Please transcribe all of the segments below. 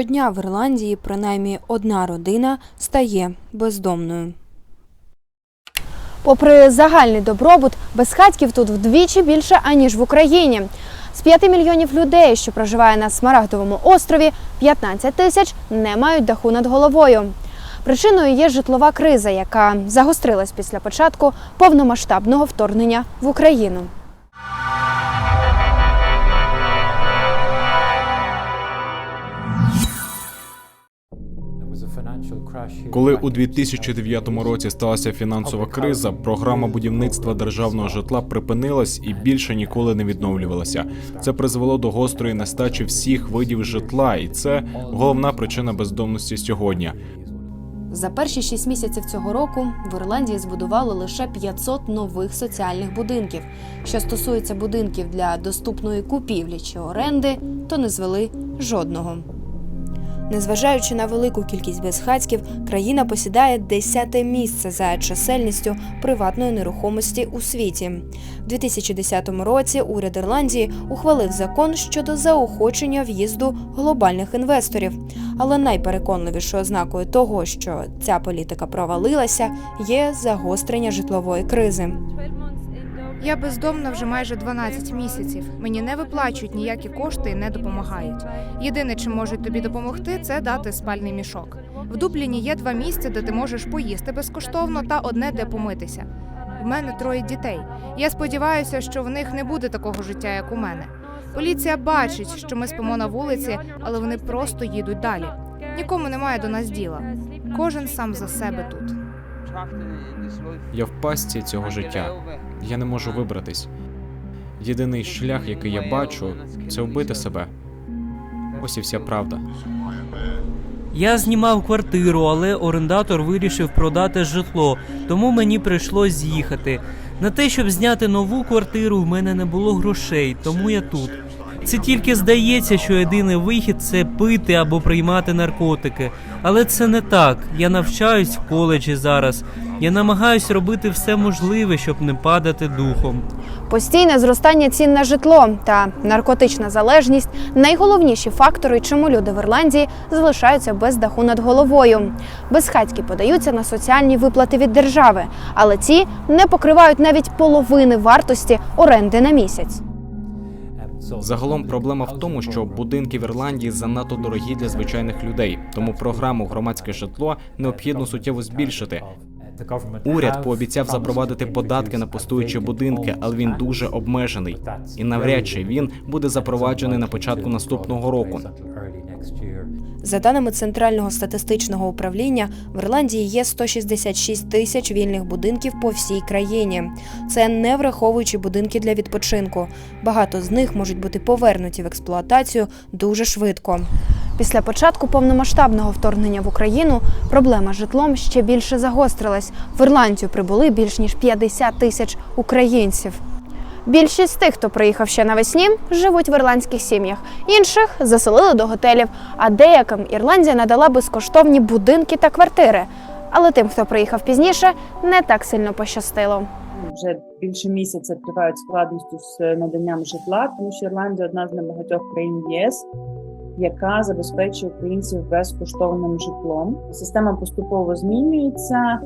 Щодня в Ірландії принаймні одна родина стає бездомною. Попри загальний добробут, безхатьків тут вдвічі більше аніж в Україні. З 5 мільйонів людей, що проживає на Смарагдовому острові, 15 тисяч не мають даху над головою. Причиною є житлова криза, яка загострилась після початку повномасштабного вторгнення в Україну. Коли у 2009 році сталася фінансова криза, програма будівництва державного житла припинилась і більше ніколи не відновлювалася. Це призвело до гострої нестачі всіх видів житла, і це головна причина бездомності сьогодні. За перші шість місяців цього року в Ірландії збудували лише 500 нових соціальних будинків. Що стосується будинків для доступної купівлі чи оренди, то не звели жодного. Незважаючи на велику кількість безхатьків, країна посідає десяте місце за чисельністю приватної нерухомості у світі. У 2010 році уряд Ірландії ухвалив закон щодо заохочення в'їзду глобальних інвесторів. Але найпереконливішою ознакою того, що ця політика провалилася, є загострення житлової кризи. Я бездомна вже майже 12 місяців. Мені не виплачують ніякі кошти і не допомагають. Єдине, чим можуть тобі допомогти, це дати спальний мішок. В Дубліні є два місця, де ти можеш поїсти безкоштовно, та одне, де помитися. В мене троє дітей. Я сподіваюся, що в них не буде такого життя, як у мене. Поліція бачить, що ми спимо на вулиці, але вони просто їдуть далі. Нікому немає до нас діла. Кожен сам за себе тут. Я в пастці цього життя. Я не можу вибратись. Єдиний шлях, який я бачу, це вбити себе. Ось і вся правда. Я знімав квартиру, але орендатор вирішив продати житло, тому мені прийшлось з'їхати. На те, щоб зняти нову квартиру, в мене не було грошей, тому я тут. Це тільки здається, що єдиний вихід це пити або приймати наркотики. Але це не так. Я навчаюсь в коледжі зараз. Я намагаюсь робити все можливе, щоб не падати духом. Постійне зростання цін на житло та наркотична залежність найголовніші фактори, чому люди в Ірландії залишаються без даху над головою. Безхатьки подаються на соціальні виплати від держави, але ці не покривають навіть половини вартості оренди на місяць. Загалом проблема в тому, що будинки в Ірландії занадто дорогі для звичайних людей, тому програму громадське житло необхідно суттєво збільшити. Уряд пообіцяв запровадити податки на пустуючі будинки, але він дуже обмежений. І навряд чи він буде запроваджений на початку наступного року. За даними Центрального статистичного управління, в Ірландії є 166 тисяч вільних будинків по всій країні. Це не враховуючи будинки для відпочинку. Багато з них можуть бути повернуті в експлуатацію дуже швидко. Після початку повномасштабного вторгнення в Україну проблема з житлом ще більше загострилась. В Ірландію прибули більш ніж 50 тисяч українців. Більшість тих, хто приїхав ще навесні, живуть в ірландських сім'ях. Інших заселили до готелів, а деяким Ірландія надала безкоштовні будинки та квартири. Але тим, хто приїхав пізніше, не так сильно пощастило. вже більше місяця тривають складності з наданням житла, тому що Ірландія одна з небагатьох країн ЄС, яка забезпечує українців безкоштовним житлом. Система поступово змінюється,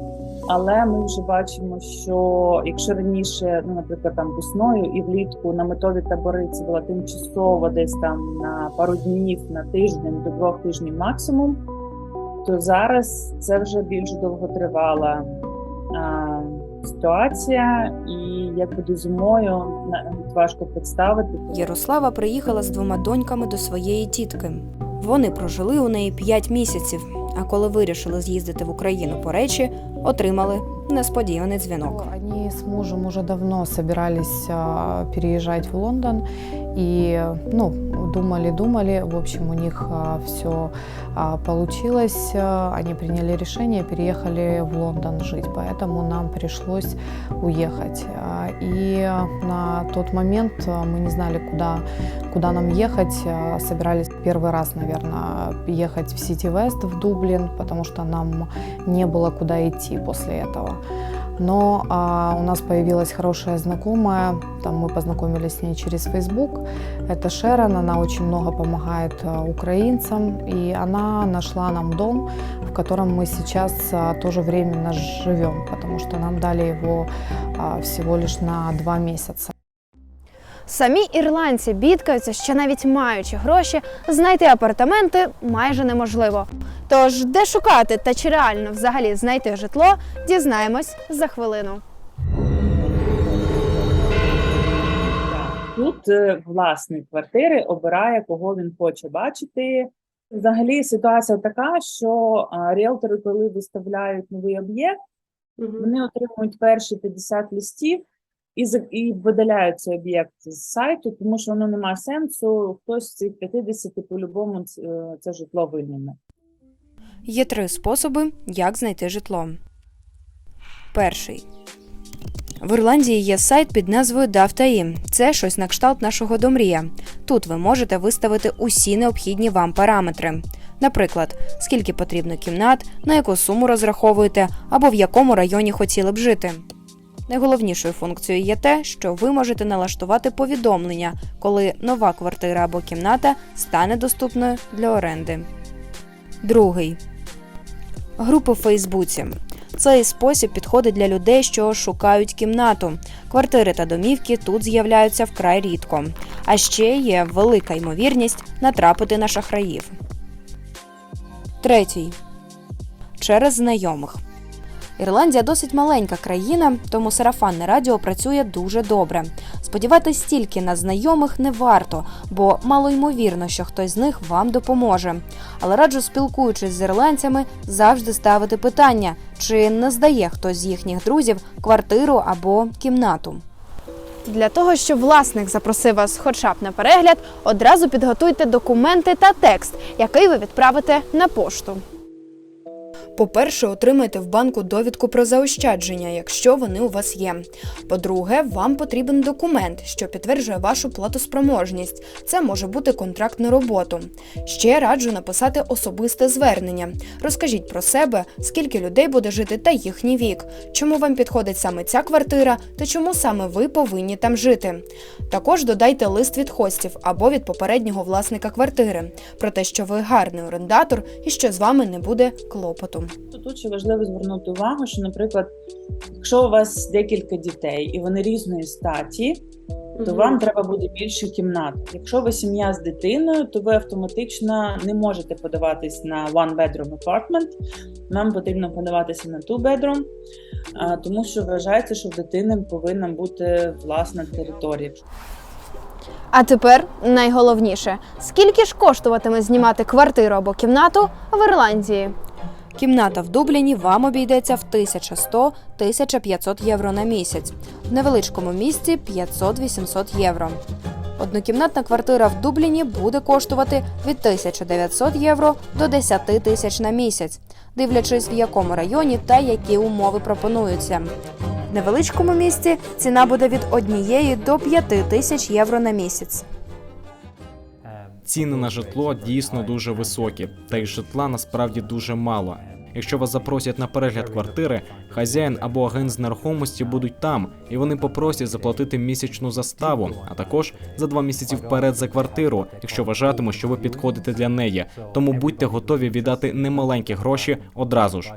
але ми вже бачимо, що якщо раніше, ну наприклад, там весною і влітку наметові табори це була тимчасово десь там на пару днів, на тиждень до двох тижнів максимум, то зараз це вже більш довготривала ситуація, і як буде зимою, важко представити. Ярослава приїхала з двома доньками до своєї тітки. Вони прожили у неї 5 місяців. А коли вирішили з'їздити в Україну по речі, отримали несподіваний дзвінок. Они с мужем уже давно собирались а, переезжать в Лондон и, ну, думали-думали, в общем, у них все получилось, а, они приняли решение, переехали в Лондон жить, поэтому нам пришлось уехать. А, И на тот момент а, мы не знали, куда, куда нам ехать, А, собирались первый раз, наверное, ехать в Сити Вест в Дублин, потому что нам не было куда идти после этого. Но а, у нас появилась хорошая знакомая, там мы познакомились с ней через Facebook. Это Шерон, она очень много помогает а, украинцам, и она нашла нам дом, в котором мы сейчас а, тоже временно живем, потому что нам дали его а, всего лишь на два месяца. Самі ірландці бідкаються, що навіть маючи гроші, знайти апартаменти майже неможливо. Тож, де шукати та чи реально взагалі знайти житло, дізнаємось за хвилину. Тут е, власник квартири обирає, кого він хоче бачити. Взагалі ситуація така, що ріелтори, коли виставляють новий об'єкт, вони отримують перші 50 листів і, і видаляють цей об'єкт з сайту, тому що воно не має сенсу. Хтось з цих 50 по-любому е, це житло вийме. Є три способи, як знайти житло. Перший. В Ірландії є сайт під назвою Давтаїм. Це щось на кшталт нашого домрія. Тут ви можете виставити усі необхідні вам параметри. Наприклад, скільки потрібно кімнат, на яку суму розраховуєте або в якому районі хотіли б жити. Найголовнішою функцією є те, що ви можете налаштувати повідомлення, коли нова квартира або кімната стане доступною для оренди. Другий групи в Фейсбуці. Цей спосіб підходить для людей, що шукають кімнату. Квартири та домівки тут з'являються вкрай рідко. А ще є велика ймовірність натрапити на шахраїв. Третій через знайомих. Ірландія досить маленька країна, тому сарафанне радіо працює дуже добре. Сподіватись тільки на знайомих не варто, бо мало ймовірно, що хтось з них вам допоможе. Але раджу, спілкуючись з ірландцями, завжди ставити питання, чи не здає хтось з їхніх друзів квартиру або кімнату. Для того, щоб власник запросив вас хоча б на перегляд, одразу підготуйте документи та текст, який ви відправите на пошту. По-перше, отримайте в банку довідку про заощадження, якщо вони у вас є. По-друге, вам потрібен документ, що підтверджує вашу платоспроможність. Це може бути контракт на роботу. Ще раджу написати особисте звернення. Розкажіть про себе, скільки людей буде жити та їхній вік, чому вам підходить саме ця квартира та чому саме ви повинні там жити. Також додайте лист від хостів або від попереднього власника квартири про те, що ви гарний орендатор і що з вами не буде клопоту. Тут ще важливо звернути увагу, що, наприклад, якщо у вас декілька дітей і вони різної статі, то вам треба буде більше кімнат. Якщо ви сім'я з дитиною, то ви автоматично не можете подаватись на one bedroom apartment. Вам потрібно подаватися на two bedroom, тому що вважається, що в дитини повинна бути власна територія. А тепер найголовніше: скільки ж коштуватиме знімати квартиру або кімнату в Ірландії? Кімната в Дубліні вам обійдеться в 1100-1500 євро на місяць, в невеличкому місті 500-800 євро. Однокімнатна квартира в Дубліні буде коштувати від 1900 євро до 10 тисяч на місяць, дивлячись в якому районі та які умови пропонуються. В невеличкому місті ціна буде від 1 до 5 тисяч євро на місяць. Ціни на житло дійсно дуже високі, та й житла насправді дуже мало. Якщо вас запросять на перегляд квартири, хазяїн або агент з нерухомості будуть там, і вони попросять заплатити місячну заставу, а також за два місяці вперед за квартиру, якщо вважатимуть, що ви підходите для неї. Тому будьте готові віддати немаленькі гроші одразу ж.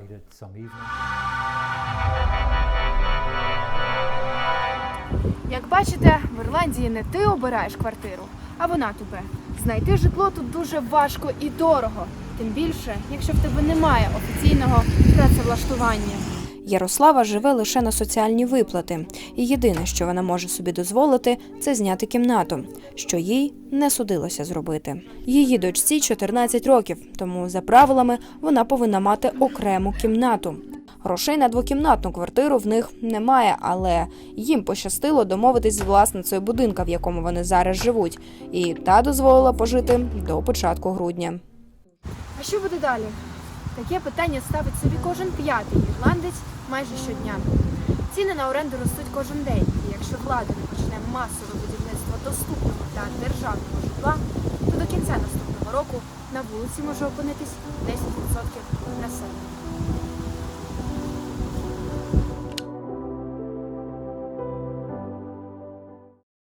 Як бачите, в Ірландії не ти обираєш квартиру, а вона тебе. Знайти житло тут дуже важко і дорого. Тим більше, якщо в тебе немає офіційного працевлаштування. Ярослава живе лише на соціальні виплати, і єдине, що вона може собі дозволити, це зняти кімнату, що їй не судилося зробити. Її дочці 14 років, тому за правилами вона повинна мати окрему кімнату. Грошей на двокімнатну квартиру в них немає, але їм пощастило домовитись з власницею будинка, в якому вони зараз живуть, і та дозволила пожити до початку грудня. А що буде далі? Таке питання ставить собі кожен п'ятий ірландець майже щодня. Ціни на оренду ростуть кожен день, і якщо влада не почне масове будівництво доступного та державного житла, то до кінця наступного року на вулиці може опинитись 10% населення.